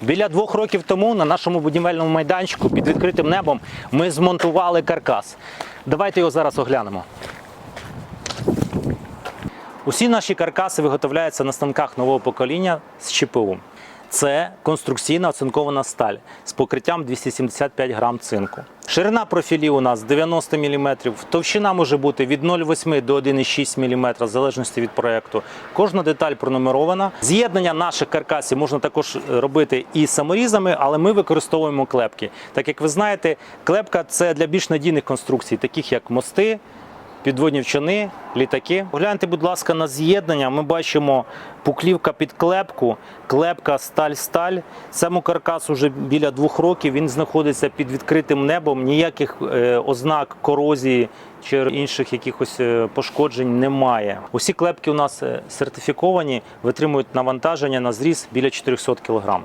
Біля двох років тому на нашому будівельному майданчику під відкритим небом ми змонтували каркас. Давайте його зараз оглянемо. Усі наші каркаси виготовляються на станках нового покоління з ЧПУ. Це конструкційна оцинкована сталь з покриттям 275 грам цинку. Ширина профілів у нас 90 мм, товщина може бути від 0,8 до 1,6 мм, в залежності від проєкту. Кожна деталь пронумерована. З'єднання наших каркасів можна також робити і саморізами, але ми використовуємо клепки. Так як ви знаєте, клепка це для більш надійних конструкцій, таких як мости, підводні човни, літаки. Погляньте, будь ласка, на з'єднання. Ми бачимо пуклівка під клепку, клепка сталь-сталь. Цьому каркасу вже біля двох років. Він знаходиться під відкритим небом. Ніяких е, ознак корозії чи інших якихось е, пошкоджень немає. Усі клепки у нас е, сертифіковані, витримують навантаження на зріз біля 400 кг.